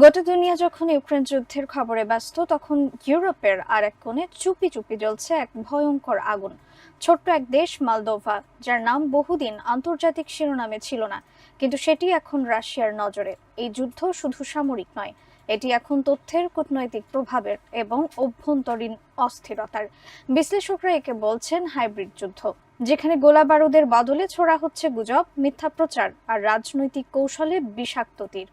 গোটা দুনিয়া যখন ইউক্রেন যুদ্ধের খবরে ব্যস্ত, তখন ইউরোপের আর এক কোণে চুপি চুপি জ্বলছে এক ভয়ঙ্কর আগুন। ছোট্ট এক দেশ, মালদোভা, যার নাম বহুদিন আন্তর্জাতিক শিরোনামে ছিল না, কিন্তু সেটি এখন রাশিয়ার নজরে। এই যুদ্ধ শুধু সামরিক নয়, এটি এখন তথ্যের কূটনৈতিক প্রভাবের এবং অভ্যন্তরীণ অস্থিরতার। বিশ্লেষকরা একে বলছেন হাইব্রিড যুদ্ধ, যেখানে গোলা বারুদের বদলে ছোড়া হচ্ছে গুজব, মিথ্যা প্রচার আর রাজনৈতিক কৌশলে বিষাক্ত তীর।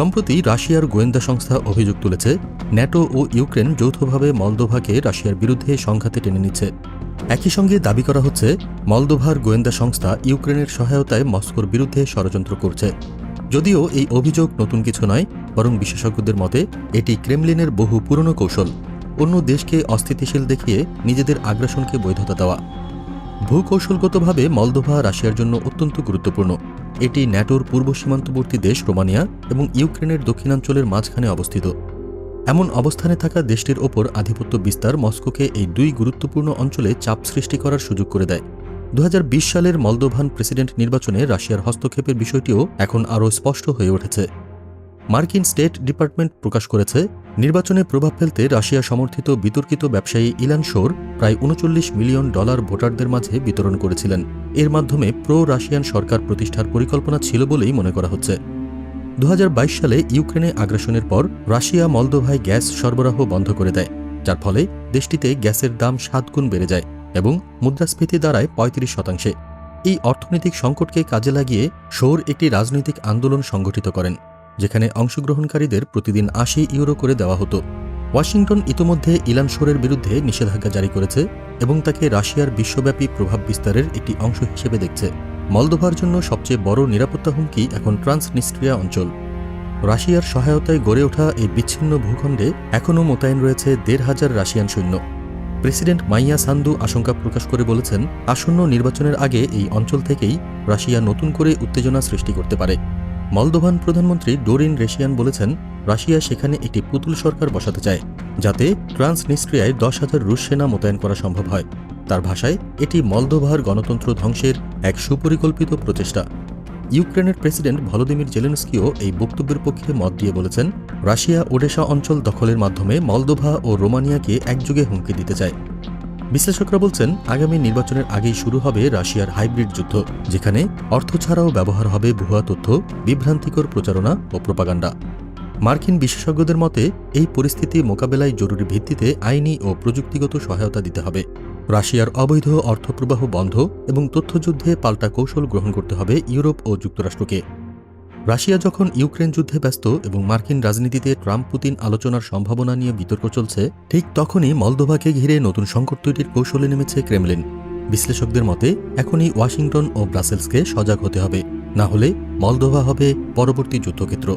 সম্প্রতি রাশিয়ার গোয়েন্দা সংস্থা অভিযোগ তুলেছে, ন্যাটো ও ইউক্রেন যৌথভাবে মলদোভাকে রাশিয়ার বিরুদ্ধে সংঘাতে টেনে নিচ্ছে। একই সঙ্গে দাবি করা হচ্ছে, মলদোভার গোয়েন্দা সংস্থা ইউক্রেনের সহায়তায় মস্কোর বিরুদ্ধে ষড়যন্ত্র করছে। যদিও এই অভিযোগ নতুন কিছু নয়, বরং বিশেষজ্ঞদের মতে, এটি ক্রেমলিনের বহু পুরনো কৌশল। অন্য দেশকে অস্থিতিশীল দেখিয়ে নিজেদের আগ্রাসনকে বৈধতা দেওয়া। ভূকৌশলগতভাবে মলদোভা রাশিয়ার জন্য অত্যন্ত গুরুত্বপূর্ণ। এটি ন্যাটোর পূর্ব সীমান্তবর্তী দেশ রোমানিয়া এবং ইউক্রেনের দক্ষিণাঞ্চলের মাঝখানে অবস্থিত। এমন অবস্থানে থাকা দেশটির ওপর আধিপত্য বিস্তার মস্কোকে এই দুই গুরুত্বপূর্ণ অঞ্চলে চাপ সৃষ্টি করার সুযোগ করে দেয়। দু হাজার বিশ সালের মলদোভান প্রেসিডেন্ট নির্বাচনে রাশিয়ার হস্তক্ষেপের বিষয়টিও এখন আরও স্পষ্ট হয়ে উঠেছে। মার্কিন স্টেট ডিপার্টমেন্ট প্রকাশ করেছে, নির্বাচনে প্রভাব ফেলতে রাশিয়া সমর্থিত বিতর্কিত ব্যবসায়ী ইলান শোর প্রায় উনচল্লিশ মিলিয়ন ডলার ভোটারদের মাঝে বিতরণ করেছিলেন। এর মাধ্যমে প্রো রাশিয়ান সরকার প্রতিষ্ঠার পরিকল্পনা ছিল বলেই মনে করা হচ্ছে। দু হাজার বাইশ সালে ইউক্রেনে আগ্রাসনের পর রাশিয়া মলদোভায় গ্যাস সরবরাহ বন্ধ করে দেয়, যার ফলে দেশটিতে গ্যাসের দাম সাত গুণ বেড়ে যায় এবং মুদ্রাস্ফীতি দাঁড়ায় পঁয়ত্রিশ শতাংশে। এই অর্থনৈতিক সংকটকে কাজে লাগিয়ে শোর একটি রাজনৈতিক আন্দোলন সংগঠিত করেন। যেখানে অংশগ্রহণকারীদের প্রতিদিন আশি ইউরো করে দেওয়া হতো। ওয়াশিংটন ইতোমধ্যে ইলান শোরের বিরুদ্ধে নিষেধাজ্ঞা জারি করেছে এবং তাকে রাশিয়ার বিশ্বব্যাপী প্রভাব বিস্তারের একটি অংশ হিসেবে দেখছে। মলদোভার জন্য সবচেয়ে বড় নিরাপত্তা হুমকি এখন ট্রান্সনিস্ট্রিয়া অঞ্চল। রাশিয়ার সহায়তায় গড়ে ওঠা এই বিচ্ছিন্ন ভূখণ্ডে এখনও মোতায়েন রয়েছে দেড় হাজার রাশিয়ান সৈন্য। প্রেসিডেন্ট মাইয়া সান্দু আশঙ্কা প্রকাশ করে বলেছেন, আসন্ন নির্বাচনের আগে এই অঞ্চল থেকেই রাশিয়া নতুন করে উত্তেজনা সৃষ্টি করতে পারে। মলদোভান প্রধানমন্ত্রী ডোরিন রেশিয়ান বলেছেন, রাশিয়া সেখানে একটি পুতুল সরকার বসাতে চায়, যাতে ট্রান্সনিস্ট্রিয়ায় দশ হাজার রুশ সেনা মোতায়েন করা সম্ভব হয়। তার ভাষায়, এটি মলদোভার গণতন্ত্র ধ্বংসের এক সুপরিকল্পিত প্রচেষ্টা। ইউক্রেনের প্রেসিডেন্ট ভলোদিমির জেলেনস্কিও এই বক্তব্যের পক্ষে মত দিয়ে বলেছেন, রাশিয়া ওডেশা অঞ্চল দখলের মাধ্যমে মলদোভা ও রোমানিয়াকে একযোগে হুমকি দিতে চায়। বিশ্লেষকরা বলছেন, আগামী নির্বাচনের আগেই শুরু হবে রাশিয়ার হাইব্রিড যুদ্ধ, যেখানে অর্থ ছাড়াও ব্যবহার হবে ভুয়া তথ্য, বিভ্রান্তিকর প্রচারণা ও প্রপাগান্ডা। মার্কিন বিশেষজ্ঞদের মতে, এই পরিস্থিতি মোকাবেলায় জরুরি ভিত্তিতে আইনি ও প্রযুক্তিগত সহায়তা দিতে হবে। রাশিয়ার অবৈধ অর্থপ্রবাহ বন্ধ এবং তথ্যযুদ্ধে পাল্টা কৌশল গ্রহণ করতে হবে ইউরোপ ও যুক্তরাষ্ট্রকে। রাশিয়া যখন ইউক্রেন যুদ্ধে ব্যস্ত এবং মার্কিন রাজনীতিতে ট্রাম্প পুতিন আলোচনার সম্ভাবনা নিয়ে বিতর্ক চলছে, ঠিক তখনই মলদোভাকে ঘিরে নতুন সংকট তৈরির কৌশলে নেমেছে ক্রেমলিন। বিশ্লেষকদের মতে, এখনই ওয়াশিংটন ও ব্রাসেলসকে সজাগ হতে হবে, না হলে মলদোভা হবে পরবর্তী যুদ্ধক্ষেত্র।